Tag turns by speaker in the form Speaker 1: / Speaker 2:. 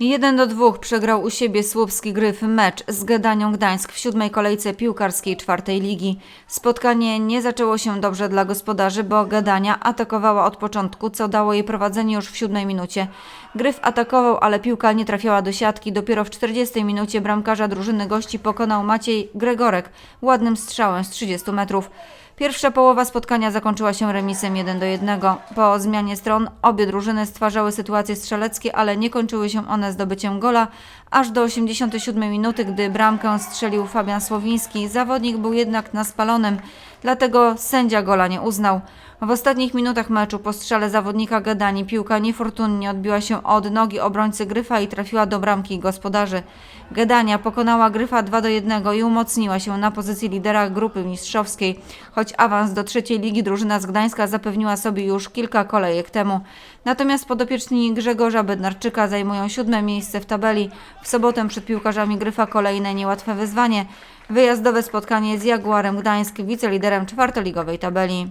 Speaker 1: 1 do 2 przegrał u siebie Słupski Gryf mecz z Gedanią Gdańsk w siódmej kolejce piłkarskiej czwartej ligi. Spotkanie nie zaczęło się dobrze dla gospodarzy, bo Gedania atakowała od początku, co dało jej prowadzenie już w siódmej minucie. Gryf atakował, ale piłka nie trafiała do siatki. Dopiero w 40 minucie bramkarza drużyny gości pokonał Maciej Gregorek ładnym strzałem z 30 metrów. Pierwsza połowa spotkania zakończyła się remisem 1 do 1. Po zmianie stron obie drużyny stwarzały sytuacje strzeleckie, ale nie kończyły się one zdobyciem gola, aż do 87 minuty, gdy bramkę strzelił Fabian Słowiński. Zawodnik był jednak na spalonym, dlatego sędzia gola nie uznał. W ostatnich minutach meczu po strzale zawodnika Gadani piłka niefortunnie odbiła się od nogi obrońcy Gryfa i trafiła do bramki gospodarzy. Gedania pokonała Gryfa 2 do 1 i umocniła się na pozycji lidera grupy mistrzowskiej, choć awans do trzeciej ligi drużyna z Gdańska zapewniła sobie już kilka kolejek temu. Natomiast podopieczni Grzegorza Bednarczyka zajmują siódme miejsce w tabeli. W sobotę przed piłkarzami Gryfa kolejne niełatwe wyzwanie. Wyjazdowe spotkanie z Jaguarem Gdańsk, wiceliderem czwartoligowej tabeli.